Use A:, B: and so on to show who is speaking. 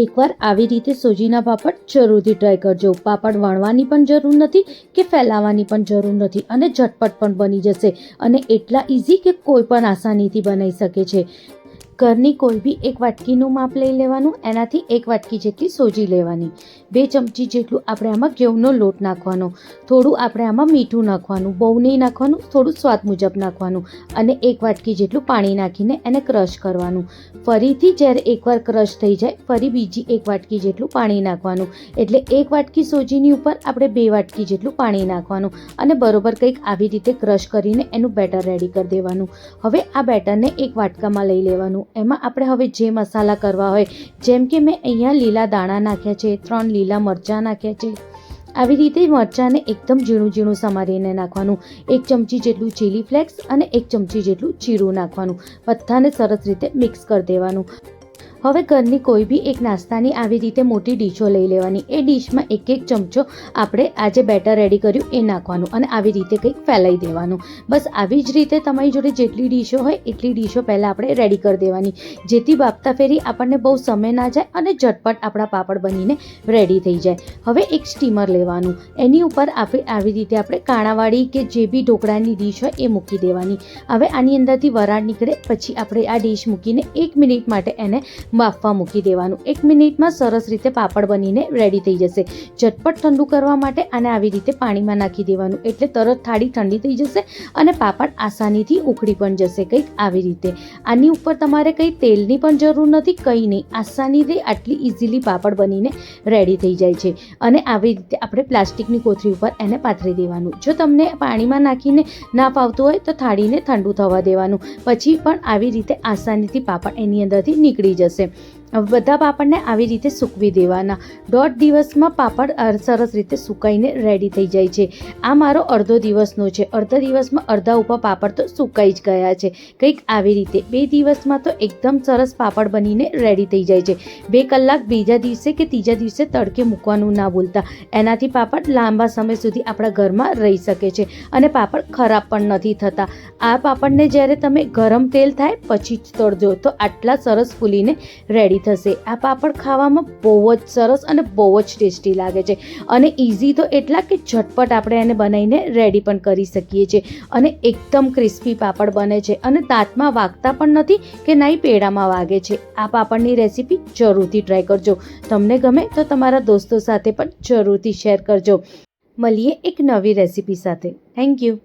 A: એકવાર આવી રીતે સોજીના પાપડ જરૂરથી ટ્રાય કરજો. પાપડ વણવાની પણ જરૂર નથી કે ફેલાવવાની પણ જરૂર નથી અને ઝટપટ પણ બની જશે અને એટલા ઇઝી કે કોઈ પણ આસાનીથી બનાવી શકે છે. ઘરની કોઈ બી એક વાટકીનું માપ લઈ લેવાનું, એનાથી એક વાટકી જેટલી સોજી લેવાની. બે ચમચી જેટલું આપણે આમાં ઘઉંનો લોટ નાખવાનો, થોડું આપણે આમાં મીઠું નાખવાનું, બહુ નહીં નાખવાનું, થોડું સ્વાદ મુજબ નાખવાનું અને એક વાટકી જેટલું પાણી નાખીને એને ક્રશ કરવાનું. ફરીથી જ્યારે એકવાર ક્રશ થઈ જાય, ફરી બીજી એક વાટકી જેટલું પાણી નાખવાનું. એટલે એક વાટકી સોજીની ઉપર આપણે બે વાટકી જેટલું પાણી નાખવાનું અને બરોબર કંઈક આવી રીતે ક્રશ કરીને એનું બેટર રેડી કરી દેવાનું. હવે આ બેટરને એક વાટકામાં લઈ લેવાનું. એમાં આપણે હવે જે મસાલા કરવા હોય, જેમ કે મેં અહીંયા લીલા દાણા નાખ્યા છે, ત્રણ લીલા મરચાં નાખ્યા છે. આવી રીતે મરચાંને એકદમ ઝીણું ઝીણું સમારીને નાખવાનું. એક ચમચી જેટલું ચીલી ફ્લેક્સ અને એક ચમચી જેટલું જીરું નાખવાનું. બધાને સરસ રીતે મિક્સ કરી દેવાનું. હવે ઘરની કોઈ બી એક નાસ્તાની આવી રીતે મોટી ડીશો લઈ લેવાની. એ ડીશમાં એક એક ચમચો આપણે આજે બેટર રેડી કર્યું એ નાખવાનું અને આવી રીતે કંઈક ફેલાઈ દેવાનું. બસ આવી જ રીતે તમારી જોડે જેટલી ડીશો હોય એટલી ડીશો પહેલાં આપણે રેડી કરી દેવાની. જેથી બાપતા ફેરી આપણને બહુ સમય ના જાય અને ઝટપટ આપણા પાપડ બનીને રેડી થઈ જાય. હવે એક સ્ટીમર લેવાનું. એની ઉપર આપણે આવી રીતે આપણે કાણાવાળી કે જે બી ઢોકળાની ડીશ હોય એ મૂકી દેવાની. હવે આની અંદરથી વરાળ નીકળે, પછી આપણે આ ડીશ મૂકીને એક મિનિટ માટે એને બાફવા મૂકી દેવાનું. એક મિનિટમાં સરસ રીતે પાપડ બનીને રેડી થઈ જશે. ઝટપટ ઠંડુ કરવા માટે આને આવી રીતે પાણીમાં નાખી દેવાનું. એટલે તરત થાળી ઠંડી થઈ જશે અને પાપડ આસાનીથી ઉખડી પણ જશે કંઈક આવી રીતે. આની ઉપર તમારે કંઈ તેલની પણ જરૂર નથી, કંઈ નહીં. આસાનીથી આટલી ઇઝીલી પાપડ બનીને રેડી થઈ જાય છે. અને આવી રીતે આપણે પ્લાસ્ટિકની કોથળી ઉપર એને પાથરી દેવાનું. જો તમને પાણીમાં નાખીને ના ફાવતું હોય તો થાળીને ઠંડુ થવા દેવાનું. પછી પણ આવી રીતે આસાનીથી પાપડ એની અંદરથી નીકળી જશે. હવે બધા પાપડને આવી રીતે સૂકવી દેવાના. દોઢ દિવસમાં પાપડ સરસ રીતે સુકાઈને રેડી થઈ જાય છે. આ મારો અડધો દિવસનો છે. અડધા દિવસમાં અડધા ઉપર પાપડ તો સુકાઈ જ ગયા છે. કંઈક આવી રીતે. બે દિવસમાં તો એકદમ સરસ પાપડ બનીને રેડી થઈ જાય છે. બે કલાક બીજા દિવસે કે ત્રીજા દિવસે તડકે મૂકવાનું ના ભૂલતા. એનાથી પાપડ લાંબા સમય સુધી આપણા ઘરમાં રહી શકે છે અને પાપડ ખરાબ પણ નથી થતા. આ પાપડને જ્યારે તમે ગરમ તેલ થાય પછી જ તળજો તો આટલા સરસ ફૂલીને રેડી થશે. આ પાપડ ખાવામાં બહુ જ સરસ અને બહુ જ ટેસ્ટી લાગે છે. અને ઇઝી તો એટલા કે ઝટપટ આપણે એને બનાવીને રેડી પણ કરી શકીએ છીએ. અને એકદમ ક્રિસ્પી પાપડ બને છે. અને તાતમાં વાગતા પણ નથી કે નહીં પેડામાં વાગે છે. આ પાપડની રેસીપી જરૂરથી ટ્રાય કરજો. તમને ગમે તો તમારા દોસ્તો સાથે પણ જરૂરથી શેર કરજો. મળીએ એક નવી રેસીપી સાથે. Thank you.